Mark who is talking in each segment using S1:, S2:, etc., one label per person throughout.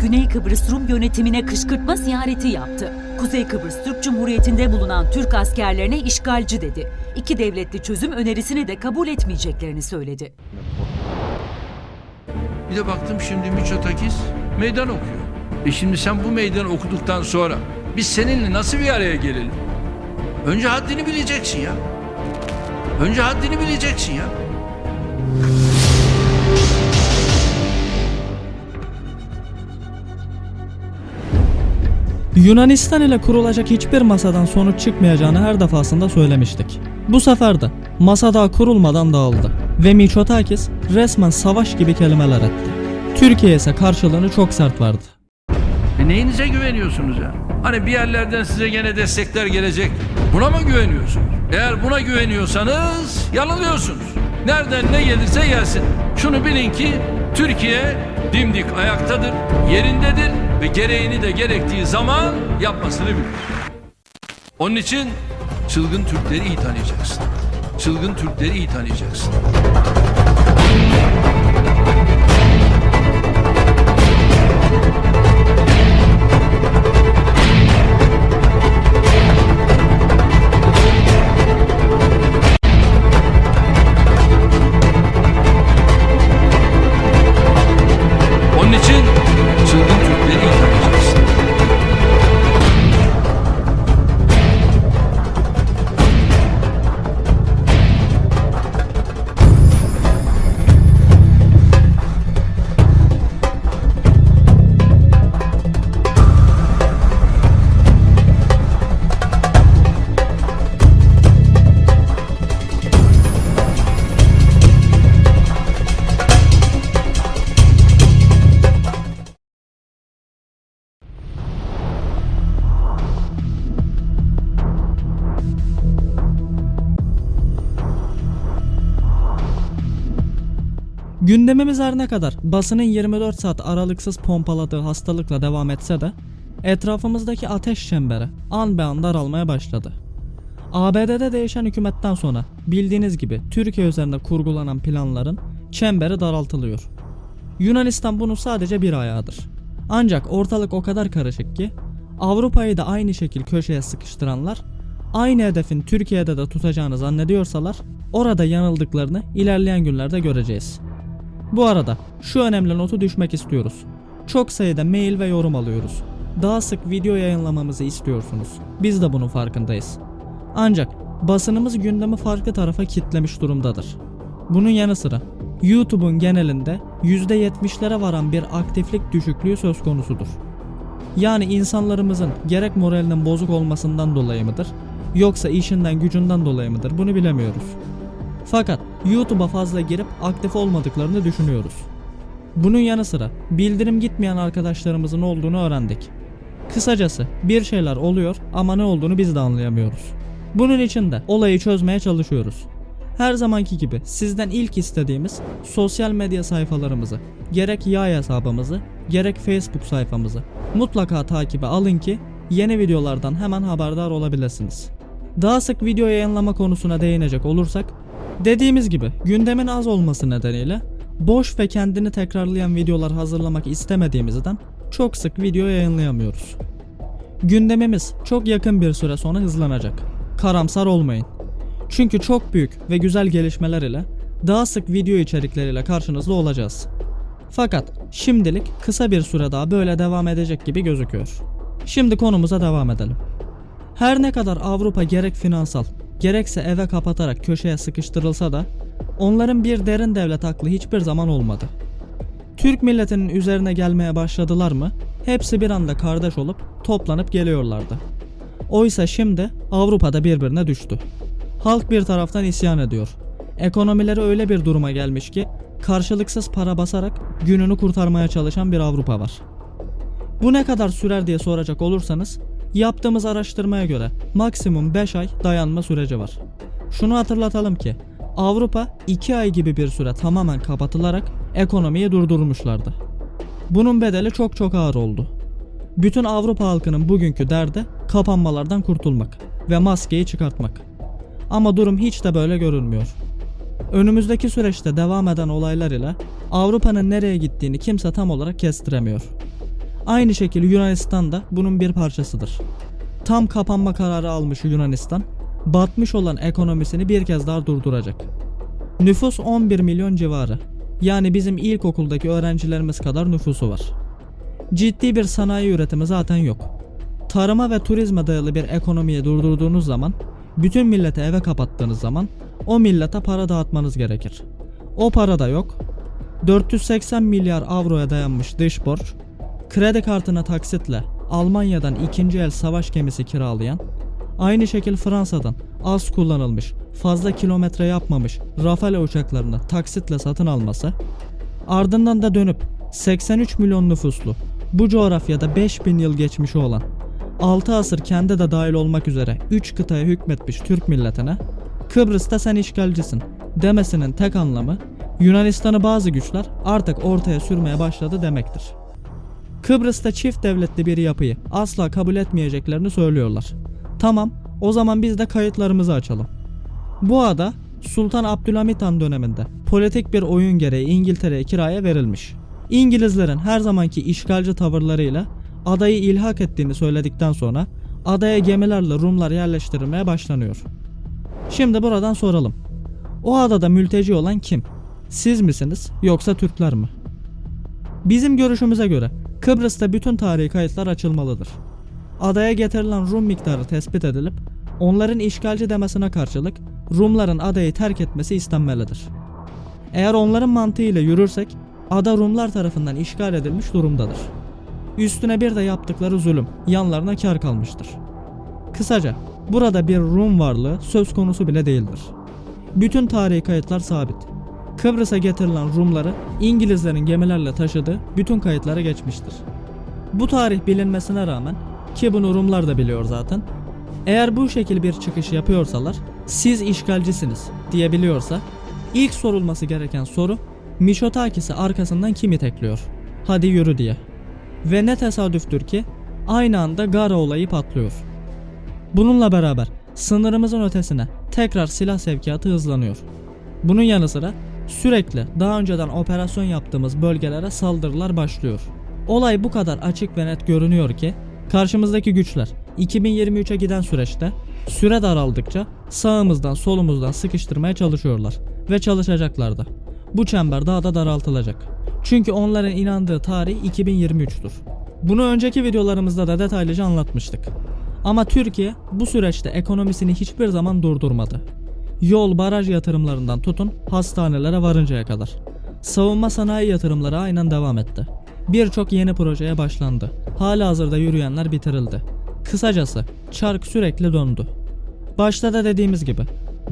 S1: Güney Kıbrıs Rum yönetimine kışkırtma ziyareti yaptı. Kuzey Kıbrıs Türk Cumhuriyeti'nde bulunan Türk askerlerine işgalci dedi. İki devletli çözüm önerisini de kabul etmeyeceklerini söyledi.
S2: Bir de baktım şimdi Miçotakis meydan okuyor. E şimdi sen bu meydanı okuduktan sonra biz seninle nasıl bir araya gelelim? Önce haddini bileceksin ya. Önce haddini bileceksin ya.
S3: Yunanistan ile kurulacak hiçbir masadan sonuç çıkmayacağını her defasında söylemiştik. Bu sefer de masa daha kurulmadan dağıldı ve Miçotakis resmen savaş gibi kelimeler etti. Türkiye ise karşılığını çok sert verdi.
S2: E neyinize güveniyorsunuz ya? Hani bir yerlerden size gene destekler gelecek. Buna mı güveniyorsunuz? Eğer buna güveniyorsanız yanılıyorsunuz. Nereden ne gelirse gelsin. Şunu bilin ki Türkiye dimdik ayaktadır, yerindedir ve gereğini de gerektiği zaman yapmasını bilir. Onun için çılgın Türkleri iyi tanıyacaksın. Çılgın Türkleri iyi tanıyacaksın.
S3: Gündemimiz her ne kadar basının 24 saat aralıksız pompaladığı hastalıkla devam etse de etrafımızdaki ateş çemberi an be an daralmaya başladı. ABD'de değişen hükümetten sonra bildiğiniz gibi Türkiye üzerinde kurgulanan planların çemberi daraltılıyor. Yunanistan bunun sadece bir ayağıdır. Ancak ortalık o kadar karışık ki Avrupa'yı da aynı şekil köşeye sıkıştıranlar aynı hedefin Türkiye'de de tutacağını zannediyorsalar orada yanıldıklarını ilerleyen günlerde göreceğiz. Bu arada şu önemli notu düşmek istiyoruz. Çok sayıda mail ve yorum alıyoruz. Daha sık video yayınlamamızı istiyorsunuz. Biz de bunun farkındayız. Ancak basınımız gündemi farklı tarafa kitlemiş durumdadır. Bunun yanı sıra YouTube'un genelinde %70'lere varan bir aktiflik düşüklüğü söz konusudur. Yani insanlarımızın gerek moralinin bozuk olmasından dolayı mıdır yoksa işinden gücünden dolayı mıdır bunu bilemiyoruz. Fakat YouTube'a fazla girip aktif olmadıklarını düşünüyoruz. Bunun yanı sıra bildirim gitmeyen arkadaşlarımızın olduğunu öğrendik. Kısacası bir şeyler oluyor ama ne olduğunu biz de anlayamıyoruz. Bunun için de olayı çözmeye çalışıyoruz. Her zamanki gibi sizden ilk istediğimiz sosyal medya sayfalarımızı, gerek yay hesabımızı, gerek Facebook sayfamızı mutlaka takibe alın ki yeni videolardan hemen haberdar olabilirsiniz. Daha sık video yayınlama konusuna değinecek olursak, dediğimiz gibi gündemin az olması nedeniyle boş ve kendini tekrarlayan videolar hazırlamak istemediğimizden çok sık video yayınlayamıyoruz. Gündemimiz çok yakın bir süre sonra hızlanacak. Karamsar olmayın. Çünkü çok büyük ve güzel gelişmeler ile daha sık video içerikleriyle karşınızda olacağız. Fakat şimdilik kısa bir süre daha böyle devam edecek gibi gözüküyor. Şimdi konumuza devam edelim. Her ne kadar Avrupa gerek finansal, gerekse eve kapatarak köşeye sıkıştırılsa da onların bir derin devlet aklı hiçbir zaman olmadı. Türk milletinin üzerine gelmeye başladılar mı? Hepsi bir anda kardeş olup toplanıp geliyorlardı. Oysa şimdi Avrupa'da birbirine düştü. Halk bir taraftan isyan ediyor. Ekonomileri öyle bir duruma gelmiş ki karşılıksız para basarak gününü kurtarmaya çalışan bir Avrupa var. Bu ne kadar sürer diye soracak olursanız yaptığımız araştırmaya göre maksimum 5 ay dayanma süreci var. Şunu hatırlatalım ki Avrupa 2 ay gibi bir süre tamamen kapatılarak ekonomiyi durdurmuşlardı. Bunun bedeli çok çok ağır oldu. Bütün Avrupa halkının bugünkü derdi kapanmalardan kurtulmak ve maskeyi çıkartmak. Ama durum hiç de böyle görünmüyor. Önümüzdeki süreçte devam eden olaylar ile Avrupa'nın nereye gittiğini kimse tam olarak kestiremiyor. Aynı şekilde Yunanistan da bunun bir parçasıdır. Tam kapanma kararı almış Yunanistan, batmış olan ekonomisini bir kez daha durduracak. Nüfus 11 milyon civarı. Yani bizim ilkokuldaki öğrencilerimiz kadar nüfusu var. Ciddi bir sanayi üretimi zaten yok. Tarıma ve turizme dayalı bir ekonomiyi durdurduğunuz zaman, bütün milleti eve kapattığınız zaman o millete para dağıtmanız gerekir. O para da yok. 480 milyar avroya dayanmış dış borç, kredi kartına taksitle Almanya'dan ikinci el savaş gemisi kiralayan, aynı şekil Fransa'dan az kullanılmış, fazla kilometre yapmamış Rafale uçaklarını taksitle satın alması, ardından da dönüp 83 milyon nüfuslu bu coğrafyada 5000 yıl geçmişi olan 6 asır kendi de dahil olmak üzere 3 kıtaya hükmetmiş Türk milletine Kıbrıs'ta sen işgalcisin demesinin tek anlamı Yunanistan'ı bazı güçler artık ortaya sürmeye başladı demektir. Kıbrıs'ta çift devletli bir yapıyı asla kabul etmeyeceklerini söylüyorlar. Tamam, o zaman biz de kayıtlarımızı açalım. Bu ada Sultan Abdülhamit Han döneminde politik bir oyun gereği İngiltere'ye kiraya verilmiş. İngilizlerin her zamanki işgalci tavırlarıyla adayı ilhak ettiğini söyledikten sonra adaya gemilerle Rumlar yerleştirilmeye başlanıyor. Şimdi buradan soralım. O adada mülteci olan kim? Siz misiniz yoksa Türkler mi? Bizim görüşümüze göre Kıbrıs'ta bütün tarihi kayıtlar açılmalıdır. Adaya getirilen Rum miktarı tespit edilip onların işgalci demesine karşılık Rumların adayı terk etmesi istenmelidir. Eğer onların mantığıyla yürürsek ada Rumlar tarafından işgal edilmiş durumdadır. Üstüne bir de yaptıkları zulüm yanlarına kar kalmıştır. Kısaca burada bir Rum varlığı söz konusu bile değildir. Bütün tarihi kayıtlar sabit. Kıbrıs'a getirilen Rumları İngilizlerin gemilerle taşıdığı bütün kayıtlara geçmiştir. Bu tarih bilinmesine rağmen ki bunu Rumlar da biliyor zaten. Eğer bu şekil bir çıkış yapıyorsalar siz işgalcisiniz diyebiliyorsa ilk sorulması gereken soru Mişotakis'i arkasından kim itekliyor? Hadi yürü diye. Ve ne tesadüftür ki aynı anda Gara olayı patlıyor. Bununla beraber sınırımızın ötesine tekrar silah sevkiyatı hızlanıyor. Bunun yanı sıra sürekli daha önceden operasyon yaptığımız bölgelere saldırılar başlıyor. Olay bu kadar açık ve net görünüyor ki karşımızdaki güçler 2023'e giden süreçte süre daraldıkça sağımızdan solumuzdan sıkıştırmaya çalışıyorlar ve çalışacaklar da. Bu çember daha da daraltılacak. Çünkü onların inandığı tarih 2023'tür. Bunu önceki videolarımızda da detaylıca anlatmıştık. Ama Türkiye bu süreçte ekonomisini hiçbir zaman durdurmadı. Yol, baraj yatırımlarından tutun hastanelere varıncaya kadar. Savunma sanayi yatırımları aynen devam etti. Birçok yeni projeye başlandı. Hala hazırda yürüyenler bitirildi. Kısacası çark sürekli döndü. Başta da dediğimiz gibi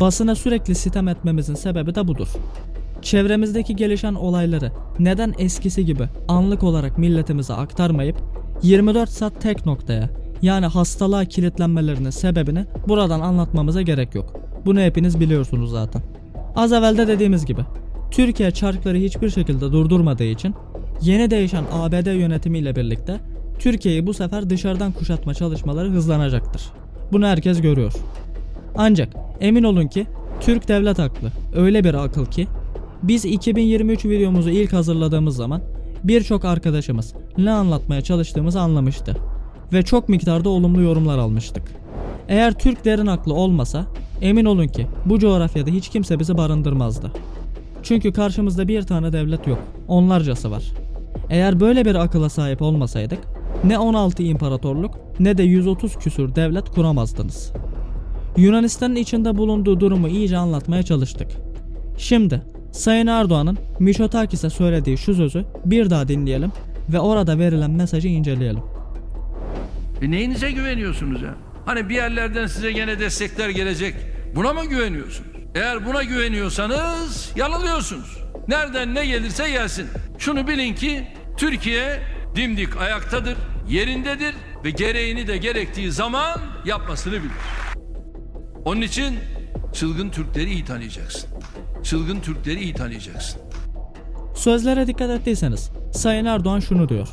S3: basına sürekli sitem etmemizin sebebi de budur. Çevremizdeki gelişen olayları neden eskisi gibi anlık olarak milletimize aktarmayıp 24 saat tek noktaya yani hastalığa kilitlenmelerinin sebebini buradan anlatmamıza gerek yok. Bunu hepiniz biliyorsunuz zaten. Az evvel de dediğimiz gibi Türkiye çarkları hiçbir şekilde durdurmadığı için yeni değişen ABD yönetimiyle birlikte Türkiye'yi bu sefer dışarıdan kuşatma çalışmaları hızlanacaktır. Bunu herkes görüyor. Ancak emin olun ki Türk devlet aklı öyle bir akıl ki biz 2023 videomuzu ilk hazırladığımız zaman birçok arkadaşımız ne anlatmaya çalıştığımızı anlamıştı ve çok miktarda olumlu yorumlar almıştık. Eğer Türk derin aklı olmasa emin olun ki bu coğrafyada hiç kimse bizi barındırmazdı. Çünkü karşımızda bir tane devlet yok, onlarcası var. Eğer böyle bir akıla sahip olmasaydık ne 16 imparatorluk ne de 130 küsür devlet kuramazdınız. Yunanistan'ın içinde bulunduğu durumu iyice anlatmaya çalıştık. Şimdi Sayın Erdoğan'ın Mişotakis'e söylediği şu sözü bir daha dinleyelim ve orada verilen mesajı inceleyelim.
S2: E neyinize güveniyorsunuz ya? Hani bir yerlerden size gene destekler gelecek. Buna mı güveniyorsunuz? Eğer buna güveniyorsanız yanılıyorsunuz. Nereden ne gelirse gelsin. Şunu bilin ki Türkiye dimdik ayaktadır, yerindedir ve gereğini de gerektiği zaman yapmasını bilir. Onun için çılgın Türkleri iyi tanıyacaksın. Çılgın Türkleri iyi tanıyacaksın.
S3: Sözlere dikkat ettiyseniz Sayın Erdoğan şunu diyor.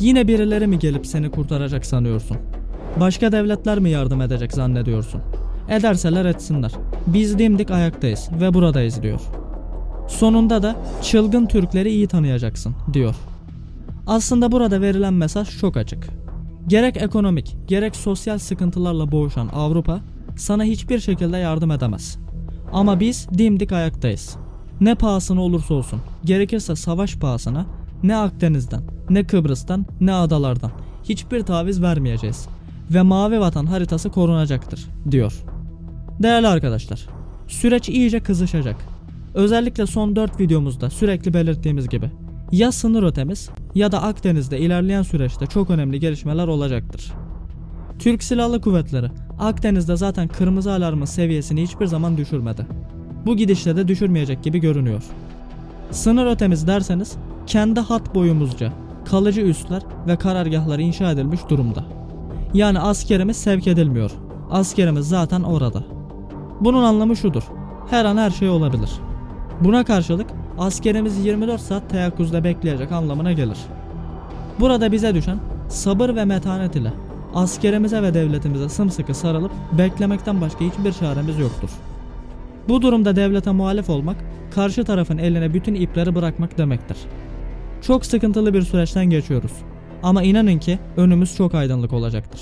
S3: Yine birileri mi gelip seni kurtaracak sanıyorsun? Başka devletler mi yardım edecek zannediyorsun? Ederseler etsinler. Biz dimdik ayaktayız ve buradayız diyor. Sonunda da çılgın Türkleri iyi tanıyacaksın diyor. Aslında burada verilen mesaj çok açık. Gerek ekonomik, gerek sosyal sıkıntılarla boğuşan Avrupa sana hiçbir şekilde yardım edemez. Ama biz dimdik ayaktayız. Ne pahasına olursa olsun, gerekirse savaş pahasına ne Akdeniz'den, ne Kıbrıs'tan, ne adalardan hiçbir taviz vermeyeceğiz ve Mavi Vatan haritası korunacaktır, diyor. Değerli arkadaşlar, süreç iyice kızışacak. Özellikle son 4 videomuzda sürekli belirttiğimiz gibi ya sınır ötemiz ya da Akdeniz'de ilerleyen süreçte çok önemli gelişmeler olacaktır. Türk Silahlı Kuvvetleri Akdeniz'de zaten kırmızı alarmın seviyesini hiçbir zaman düşürmedi. Bu gidişle de düşürmeyecek gibi görünüyor. Sınır ötemiz derseniz kendi hat boyumuzca kalıcı üsler ve karargahlar inşa edilmiş durumda. Yani askerimiz sevk edilmiyor. Askerimiz zaten orada. Bunun anlamı şudur. Her an her şey olabilir. Buna karşılık askerimiz 24 saat teyakkuzda bekleyecek anlamına gelir. Burada bize düşen sabır ve metanet ile askerimize ve devletimize sımsıkı sarılıp beklemekten başka hiçbir çaremiz yoktur. Bu durumda devlete muhalif olmak, karşı tarafın eline bütün ipleri bırakmak demektir. Çok sıkıntılı bir süreçten geçiyoruz. Ama inanın ki önümüz çok aydınlık olacaktır.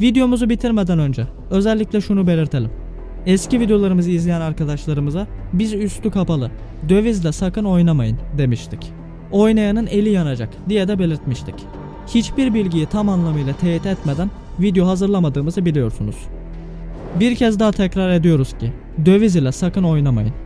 S3: Videomuzu bitirmeden önce özellikle şunu belirtelim. Eski videolarımızı izleyen arkadaşlarımıza biz üstü kapalı, dövizle sakın oynamayın demiştik. Oynayanın eli yanacak diye de belirtmiştik. Hiçbir bilgiyi tam anlamıyla teyit etmeden video hazırlamadığımızı biliyorsunuz. Bir kez daha tekrar ediyoruz ki döviz ile sakın oynamayın.